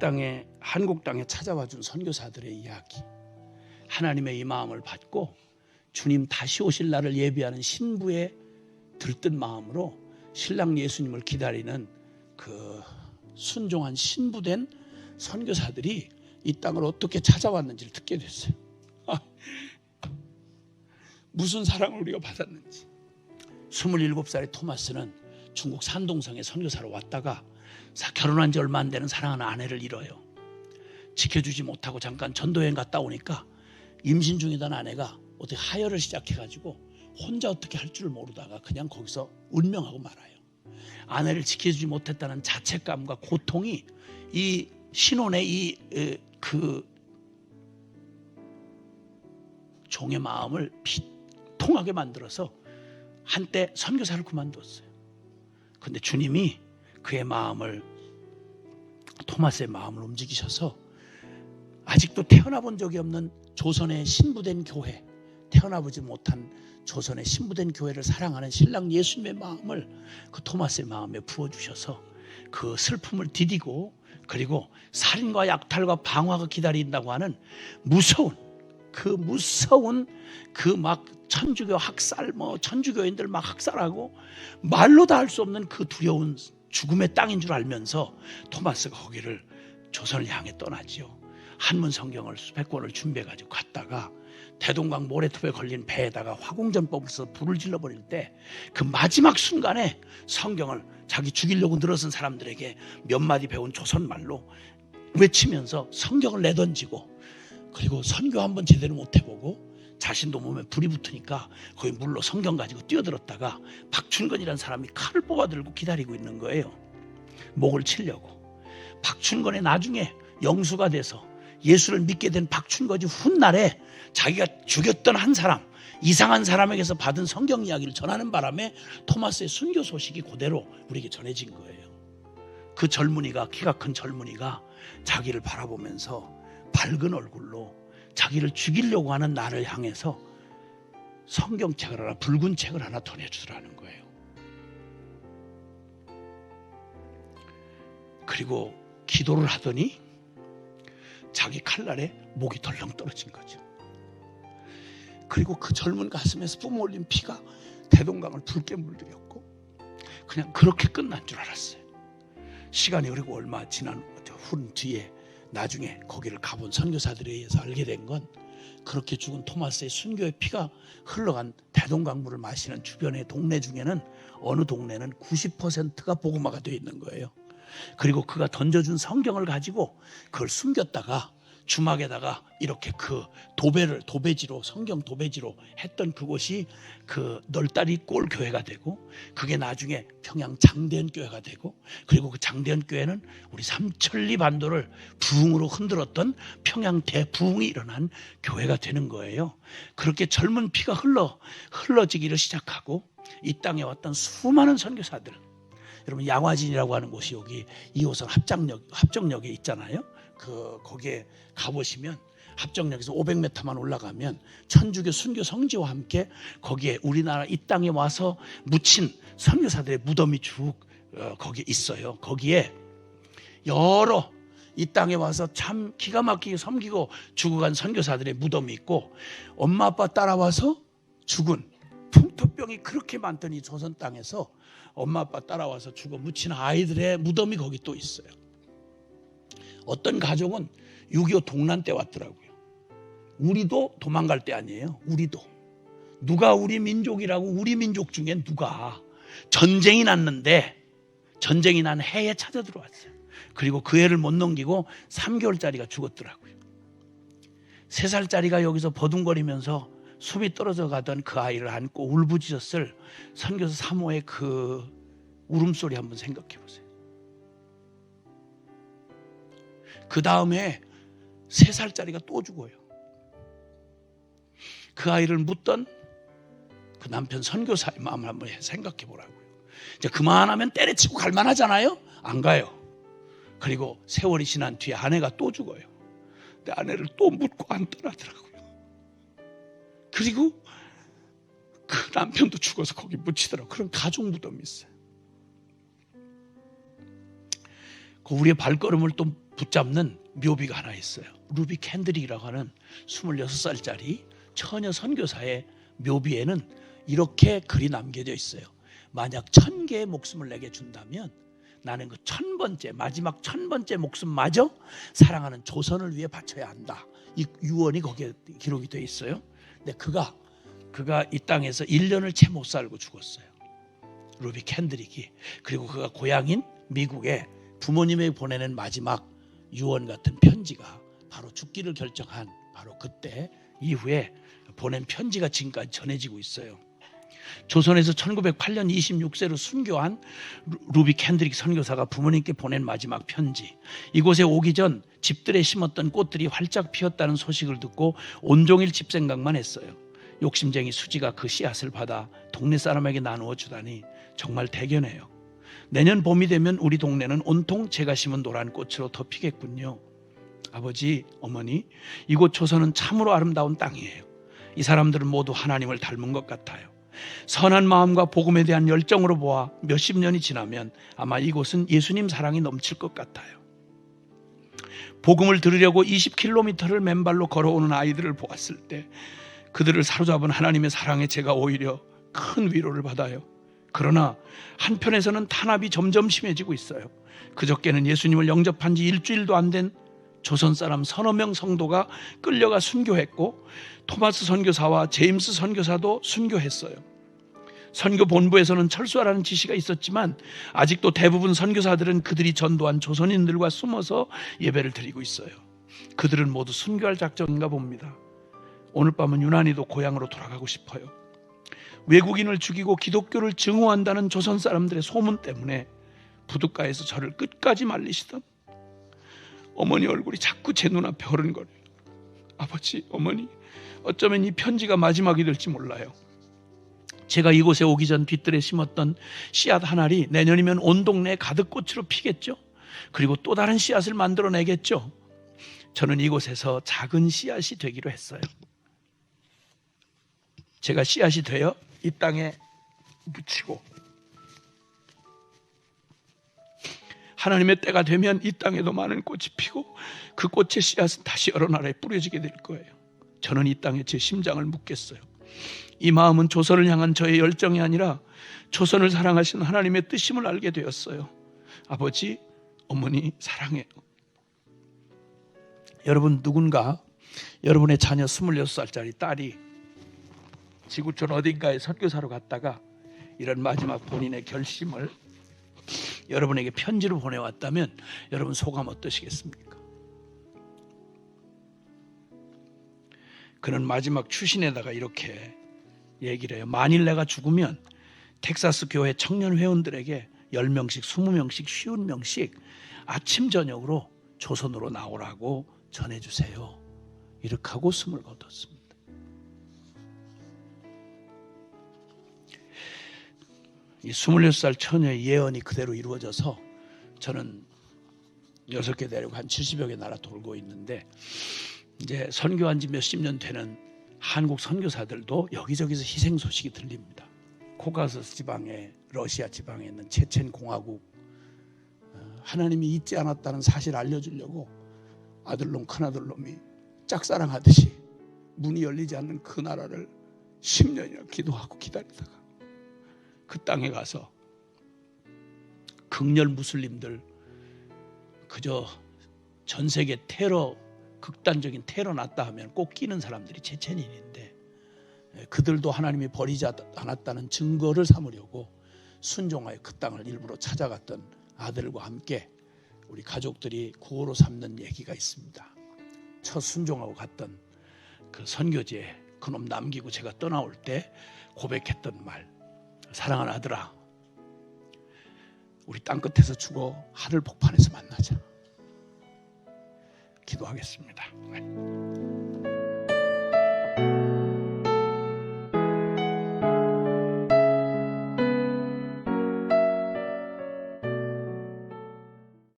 땅에 한국 땅에 찾아와 준 선교사들의 이야기. 하나님의 이 마음을 받고 주님 다시 오실 날을 예비하는 신부의 들뜬 마음으로 신랑 예수님을 기다리는 그 순종한 신부된 선교사들이 이 땅을 어떻게 찾아왔는지를 듣게 됐어요. 아, 무슨 사랑을 우리가 받았는지. 27살의 토마스는 중국 산동성에 선교사로 왔다가 사- 결혼한 지 얼마 안 되는 사랑하는 아내를 잃어요. 지켜주지 못하고 잠깐 전도여행 갔다 오니까 임신 중이던 아내가 어떻게 하혈을 시작해가지고 혼자 어떻게 할 줄을 모르다가 그냥 거기서 운명하고 말아요. 아내를 지켜주지 못했다는 자책감과 고통이 이 신혼의 이 그 종의 마음을 비통하게 만들어서 한때 선교사를 그만뒀어요. 근데 주님이 그의 마음을 토마스의 마음을 움직이셔서 아직도 태어나 본 적이 없는 조선의 신부된 교회, 태어나 보지 못한 조선의 신부된 교회를 사랑하는 신랑 예수님의 마음을 그 토마스의 마음에 부어 주셔서 그 슬픔을 디디고 그리고 살인과 약탈과 방화가 기다린다고 하는 무서운 그 무서운 그 막 천주교 학살 뭐 천주교인들 막 학살하고 말로 다 할 수 없는 그 두려운 죽음의 땅인 줄 알면서 토마스가 거기를 조선을 향해 떠나지요. 한문 성경을 수백 권을 준비해 가지고 갔다가 대동강 모래톱에 걸린 배에다가 화공전법을 써서 불을 질러 버릴 때 그 마지막 순간에 성경을 자기 죽이려고 늘어선 사람들에게 몇 마디 배운 조선 말로 외치면서 성경을 내던지고 그리고 선교 한번 제대로 못 해보고 자신도 몸에 불이 붙으니까 거기 물로 성경 가지고 뛰어들었다가 박춘건이라는 사람이 칼을 뽑아들고 기다리고 있는 거예요. 목을 치려고. 박춘건이 나중에 영수가 돼서 예수를 믿게 된 박춘건이 훗날에 자기가 죽였던 한 사람 이상한 사람에게서 받은 성경 이야기를 전하는 바람에 토마스의 순교 소식이 그대로 우리에게 전해진 거예요. 그 젊은이가 키가 큰 젊은이가 자기를 바라보면서 밝은 얼굴로 자기를 죽이려고 하는 나를 향해서 성경책을 하나 붉은 책을 하나 전해주라는 거예요. 그리고 기도를 하더니 자기 칼날에 목이 덜렁 떨어진 거죠. 그리고 그 젊은 가슴에서 뿜어올린 피가 대동강을 붉게 물들였고 그냥 그렇게 끝난 줄 알았어요. 시간이 흐르고 얼마 지난 훈 뒤에 나중에 거기를 가본 선교사들에 의해서 알게 된 건 그렇게 죽은 토마스의 순교의 피가 흘러간 대동강물을 마시는 주변의 동네 중에는 어느 동네는 90%가 복음화가 되어 있는 거예요. 그리고 그가 던져준 성경을 가지고 그걸 숨겼다가 주막에다가 이렇게 그 도배를 도배지로 성경 도배지로 했던 그곳이 그 널다리 꼴 교회가 되고 그게 나중에 평양 장대현 교회가 되고 그리고 그 장대현 교회는 우리 삼천리 반도를 부흥으로 흔들었던 평양 대부흥이 일어난 교회가 되는 거예요. 그렇게 젊은 피가 흘러 흘러지기를 시작하고 이 땅에 왔던 수많은 선교사들 여러분 양화진이라고 하는 곳이 여기 2호선 합정역 합정역에 있잖아요. 그 거기에 가보시면 합정역에서 500m만 올라가면 천주교 순교 성지와 함께 거기에 우리나라 이 땅에 와서 묻힌 선교사들의 무덤이 쭉 어, 거기에 있어요. 거기에 여러 이 땅에 와서 참 기가 막히게 섬기고 죽어간 선교사들의 무덤이 있고 엄마 아빠 따라와서 죽은 풍토병이 그렇게 많더니 조선 땅에서 엄마 아빠 따라와서 죽어 묻힌 아이들의 무덤이 거기 또 있어요. 어떤 가족은 6.25 동란 때 왔더라고요. 우리도 도망갈 때 아니에요. 우리도. 누가 우리 민족이라고 우리 민족 중에 누가 전쟁이 났는데 전쟁이 난 해에 찾아 들어왔어요. 그리고 그 해를 못 넘기고 3개월짜리가 죽었더라고요. 3살짜리가 여기서 버둥거리면서 숨이 떨어져 가던 그 아이를 안고 울부짖었을 선교사 사모의 그 울음소리 한번 생각해 보세요. 그 다음에 세 살짜리가 또 죽어요. 그 아이를 묻던 그 남편 선교사의 마음을 한번 생각해 보라고요. 이제 그만하면 때려치고 갈 만하잖아요? 안 가요. 그리고 세월이 지난 뒤에 아내가 또 죽어요. 근데 아내를 또 묻고 안 떠나더라고요. 그리고 그 남편도 죽어서 거기 묻히더라고요. 그런 가족 무덤이 있어요. 그 우리의 발걸음을 또 붙잡는 묘비가 하나 있어요. 루비 캔드릭이라고 하는 26살짜리 처녀 선교사의 묘비에는 이렇게 글이 남겨져 있어요. 만약 천 개의 목숨을 내게 준다면 나는 그 천 번째 마지막 천 번째 목숨마저 사랑하는 조선을 위해 바쳐야 한다. 이 유언이 거기에 기록이 돼 있어요. 근데 그가 그가 이 땅에서 1년을 채 못 살고 죽었어요. 루비 캔드릭이 그리고 그가 고향인 미국에 부모님에게 보내는 마지막 유언 같은 편지가 바로 죽기를 결정한 바로 그때 이후에 보낸 편지가 지금까지 전해지고 있어요. 조선에서 1908년 26세로 순교한 루- 루비 캔드릭 선교사가 부모님께 보낸 마지막 편지. 이곳에 오기 전 집들에 심었던 꽃들이 활짝 피었다는 소식을 듣고 온종일 집 생각만 했어요. 욕심쟁이 수지가 그 씨앗을 받아 동네 사람에게 나누어 주다니 정말 대견해요. 내년 봄이 되면 우리 동네는 온통 제가 심은 노란 꽃으로 덮이겠군요. 아버지, 어머니, 이곳 조선은 참으로 아름다운 땅이에요. 이 사람들은 모두 하나님을 닮은 것 같아요. 선한 마음과 복음에 대한 열정으로 보아 몇십 년이 지나면 아마 이곳은 예수님 사랑이 넘칠 것 같아요. 복음을 들으려고 20km를 맨발로 걸어오는 아이들을 보았을 때 그들을 사로잡은 하나님의 사랑에 제가 오히려 큰 위로를 받아요. 그러나 한편에서는 탄압이 점점 심해지고 있어요. 그저께는 예수님을 영접한 지 일주일도 안 된 조선 사람 서너 명 성도가 끌려가 순교했고 토마스 선교사와 제임스 선교사도 순교했어요. 선교 본부에서는 철수하라는 지시가 있었지만 아직도 대부분 선교사들은 그들이 전도한 조선인들과 숨어서 예배를 드리고 있어요. 그들은 모두 순교할 작정인가 봅니다. 오늘 밤은 유난히도 고향으로 돌아가고 싶어요. 외국인을 죽이고 기독교를 증오한다는 조선 사람들의 소문 때문에 부둣가에서 저를 끝까지 말리시던 어머니 얼굴이 자꾸 제 눈앞에 어른거려요. 아버지, 어머니, 어쩌면 이 편지가 마지막이 될지 몰라요. 제가 이곳에 오기 전 뒤뜰에 심었던 씨앗 한 알이 내년이면 온 동네에 가득 꽃으로 피겠죠. 그리고 또 다른 씨앗을 만들어내겠죠. 저는 이곳에서 작은 씨앗이 되기로 했어요. 제가 씨앗이 되어 이 땅에 묻히고 하나님의 때가 되면 이 땅에도 많은 꽃이 피고 그 꽃의 씨앗은 다시 여러 나라에 뿌려지게 될 거예요. 저는 이 땅에 제 심장을 묻겠어요. 이 마음은 조선을 향한 저의 열정이 아니라 조선을 사랑하시는 하나님의 뜻임을 알게 되었어요. 아버지, 어머니 사랑해요. 여러분 누군가 여러분의 자녀 26살짜리 딸이 지구촌 어딘가에 선교사로 갔다가 이런 마지막 본인의 결심을 여러분에게 편지로 보내왔다면 여러분 소감 어떠시겠습니까? 그는 마지막 추신에다가 이렇게 얘기를 해요. 만일 내가 죽으면 텍사스 교회 청년 회원들에게 10명씩, 20명씩, 50명씩 아침 저녁으로 조선으로 나오라고 전해 주세요. 이렇게 하고 숨을 거뒀습니다. 이 26살 처녀의 예언이 그대로 이루어져서 저는 여섯 개 대륙 한 70여 개 나라 돌고 있는데 이제 선교한 지 몇십 년 되는 한국 선교사들도 여기저기서 희생 소식이 들립니다. 코카서스 지방에 러시아 지방에 있는 체첸 공화국 어, 하나님이 잊지 않았다는 사실 알려주려고 아들놈 큰아들놈이 짝사랑하듯이 문이 열리지 않는 그 나라를 10년이나 기도하고 기다리다가 그 땅에 가서 극렬 무슬림들 그저 전 세계 테러 극단적인 테러 났다 하면 꼭 끼는 사람들이 체첸인인데 예, 그들도 하나님이 버리지 않았다는 증거를 삼으려고 순종하여 그 땅을 일부러 찾아갔던 아들과 함께 우리 가족들이 구호로 삼는 얘기가 있습니다. 첫 순종하고 갔던 그 선교지에 그놈 남기고 제가 떠나올 때 고백했던 말 사랑하는 아들아 우리 땅 끝에서 죽어 하늘 복판에서 만나자 기도하겠습니다.